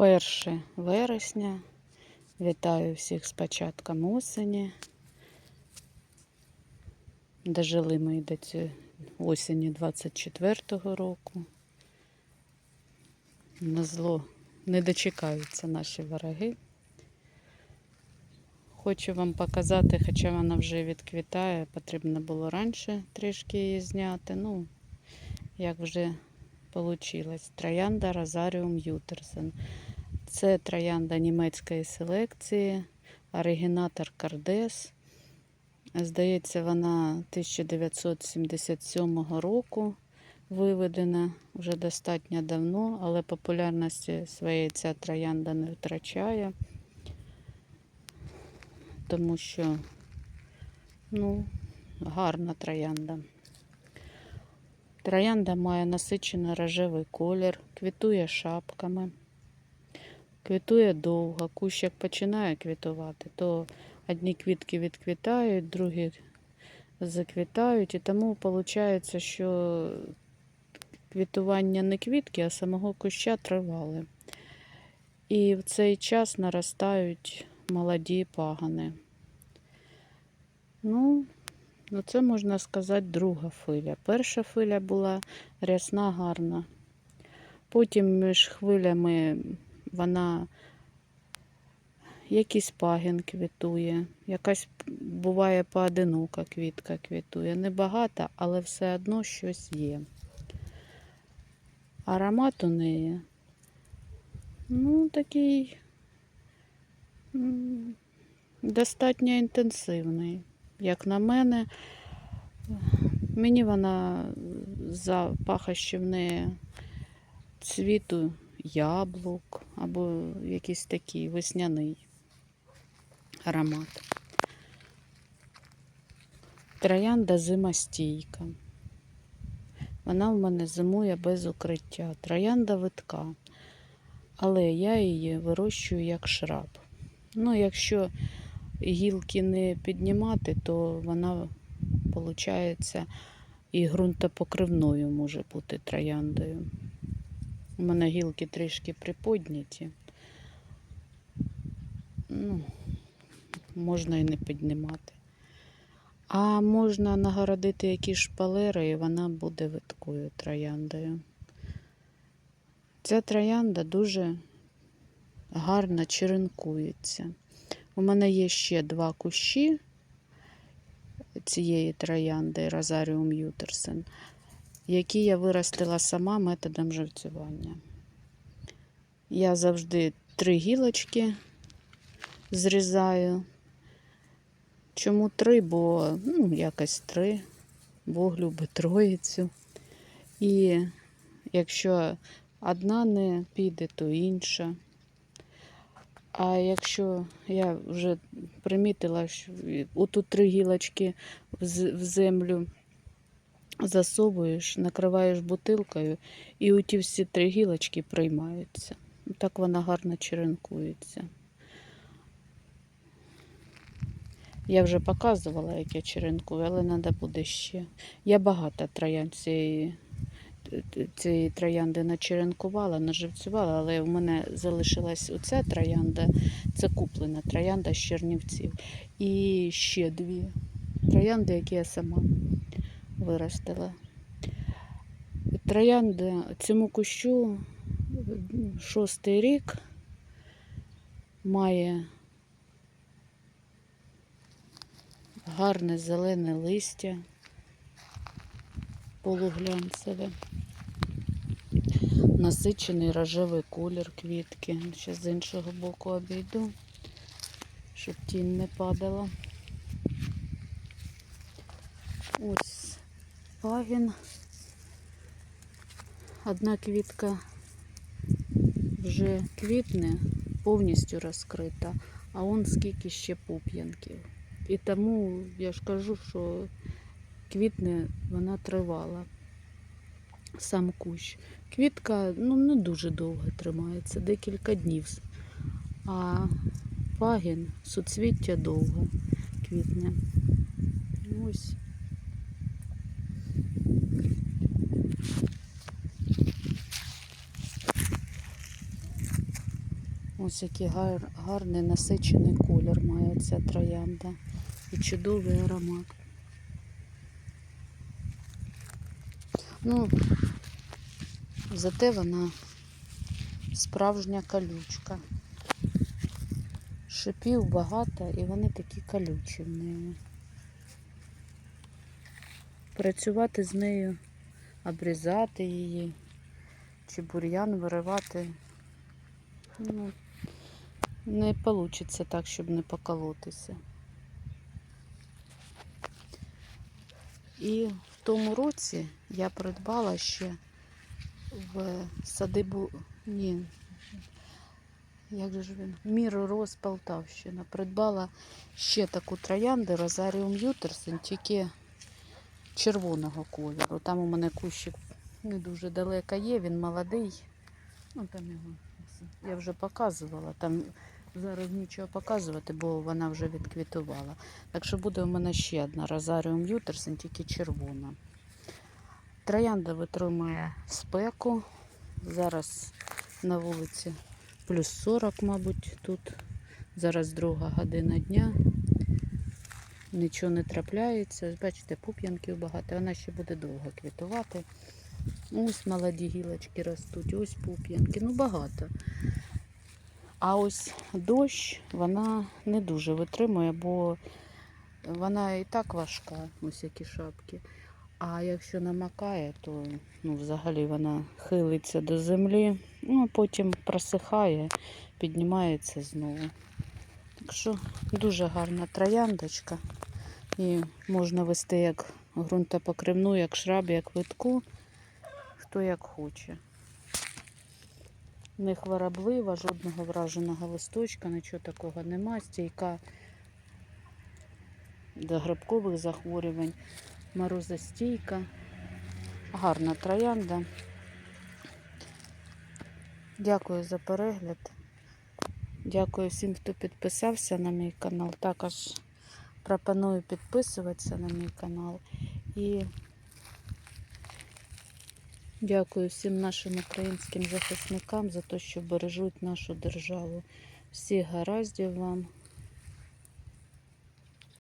1 вересня. Вітаю всіх з початком осені. Дожили ми до цієї осені 24-го року. На зло не дочекаються наші вороги. Хочу вам показати, хоча вона вже відквітає, потрібно було раніше трішки її зняти. Ну, як вже вийшло. Троянда Розаріум Ютерсен. Це троянда німецької селекції, оригінатор Кардес. Здається, вона 1977 року виведена вже достатньо давно, але популярності своєї ця троянда не втрачає, тому що ну, гарна троянда. Троянда має насичено рожевий колір, квітує шапками, квітує довго. Кущ як починає квітувати, то одні квітки відквітають, другі заквітають. І тому виходить, що квітування не квітки, а самого куща тривали. І в цей час наростають молоді пагани. Ну, Ну, це можна сказати друга хвиля. Перша хвиля була рясна, гарна. Потім між хвилями вона якийсь пагін квітує, якась буває поодинока квітка квітує. Небагато, але все одно щось є. Аромат у неї, ну, такий достатньо інтенсивний. Як на мене, мені вона запаха ще в неї цвіту яблук або якийсь такий весняний аромат. Троянда зимостійка. Вона в мене зимує без укриття. Троянда витка, але я її вирощую як шраб. Ну, якщо гілки не піднімати, то вона, виходить, і ґрунтопокривною може бути трояндою. У мене гілки трішки приподняті. Ну, можна і не піднімати. А можна нагородити якісь шпалери, і вона буде виткою трояндою. Ця троянда дуже гарно черенкується. У мене є ще два кущі цієї троянди Розаріум Ютерсен, які я виростила сама методом живцювання. Я завжди три гілочки зрізаю. Чому три? Бо ну, якось три, Бог любить троїцю. І якщо одна не піде, то інша. А якщо я вже примітила, що отут три гілочки в землю засовуєш, накриваєш бутилкою, і оті всі три гілочки приймаються. Так вона гарно черенкується. Я вже показувала, як я черенкую, але треба буде ще. Я багато троян цієї цієї троянди начеренкувала, наживцювала, але в мене залишилась оця троянда, це куплена троянда з Чернівців. І ще дві троянди, які я сама виростила. Троянда цьому кущу шостий рік має гарне зелене листя полуглянцеве насичений рожевий колір квітки. Ще з іншого боку обійду, щоб тінь не падала. Ось пагін. Одна квітка вже квітне, повністю розкрита, а он скільки ще пуп'янків. І тому я ж кажу, що квітне вона тривала сам кущ. Квітка ну, не дуже довго тримається, декілька днів. А пагін, суцвіття довго квітне. Ось. Ось який гар- гарний насичений колір має ця троянда. І чудовий аромат. Ну, зате вона справжня колючка. Шипів багато і вони такі колючі в неї. Працювати з нею, обрізати її, чи бур'ян виривати. Ну, не вийде так, щоб не поколотися. І тому році я придбала ще в садибу. Ні. Як же він? Міру Роз Полтавщина. Придбала ще таку троянду Розаріум Ютерсен, тільки червоного кольору. Там у мене кущик не дуже далеко є, він молодий. Ну там його я вже показувала. Там зараз нічого показувати, бо вона вже відквітувала. Так що буде у мене ще одна Розаріум Ютерсен, тільки червона. Троянда витримує спеку. Зараз на вулиці плюс 40, мабуть, тут. Зараз друга година дня. Нічого не трапляється. Бачите, пуп'янків багато. Вона ще буде довго квітувати. Ось молоді гілочки ростуть, ось пуп'янки. Ну багато. А ось дощ вона не дуже витримує, бо вона і так важка, ось які шапки. А якщо намакає, то ну, взагалі вона хилиться до землі, ну, а потім просихає, піднімається знову. Так що дуже гарна трояндочка. І можна вести як ґрунтопокривну, як шраб, як витку, хто як хоче. Не хвороблива, жодного враженого листочка, нічого такого нема. Стійка до грибкових захворювань, морозостійка, гарна троянда. Дякую за перегляд. Дякую всім, хто підписався на мій канал. Також пропоную підписуватися на мій канал. І дякую всім нашим українським захисникам за те, що бережуть нашу державу. Всіх гараздів вам,